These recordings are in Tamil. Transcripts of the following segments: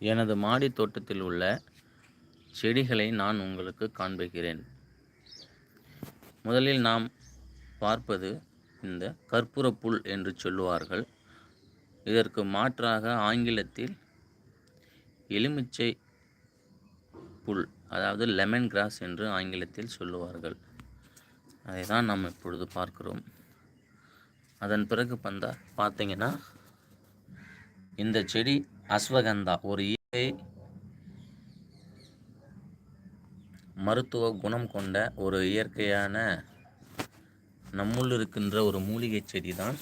எனது மாடி தோட்டத்தில் உள்ள செடிகளை நான் உங்களுக்கு காண்பிக்கிறேன். முதலில் நாம் பார்ப்பது இந்த கற்பூரப்புல் என்று சொல்லுவார்கள். இதற்கு மாற்றாக ஆங்கிலத்தில் எலுமிச்சை புல் அதாவது லெமன் கிராஸ் என்று ஆங்கிலத்தில் சொல்லுவார்கள். அதை தான் நாம் இப்பொழுது பார்க்கிறோம். அதன் பிறகு பந்தா பார்த்தீங்கன்னா இந்த செடி அஸ்வகந்தா ஒரு இயற்கை மருத்துவ குணம் கொண்ட ஒரு இயற்கையான நம்முள் இருக்கின்ற ஒரு மூலிகை செடி தான்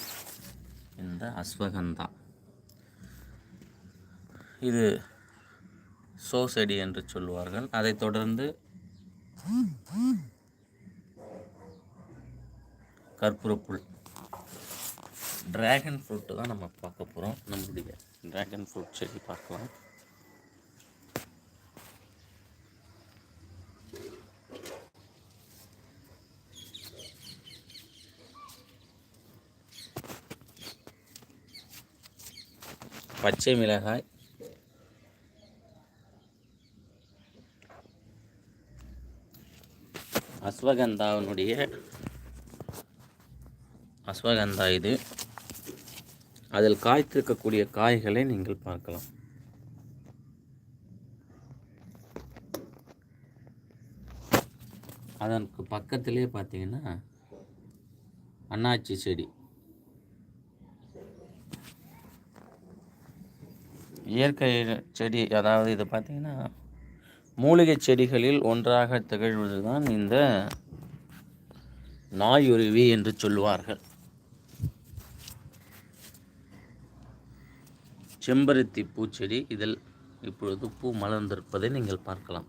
இந்த அஸ்வகந்தா. இது சோ செடி என்று சொல்லுவார்கள். அதைத் தொடர்ந்து கற்பூரப்புல் டிராகன் ஃப்ரூட்டு தான் நம்ம பார்க்க போகிறோம் நம்மளுடைய டிராகன் ஃப்ரூட் செடி பார்க்கலாம் பச்சை மிளகாய். அஸ்வகந்தாவினுடைய அஸ்வகந்தா இது. அதில் காய்த்திருக்கக்கூடிய காய்களை நீங்கள் பார்க்கலாம். அதற்கு பக்கத்திலே பார்த்தீங்கன்னா அன்னாச்சி செடி. இயற்கை செடி அதாவது இது பார்த்தீங்கன்னா மூலிகை செடிகளில் ஒன்றாக திகழ்வது தான் இந்த நாயுருவி என்று சொல்லுவார்கள். செம்பருத்தி பூச்செடி இதில் இப்பொழுது பூ மலர்ந்திருப்பதை நீங்கள் பார்க்கலாம்.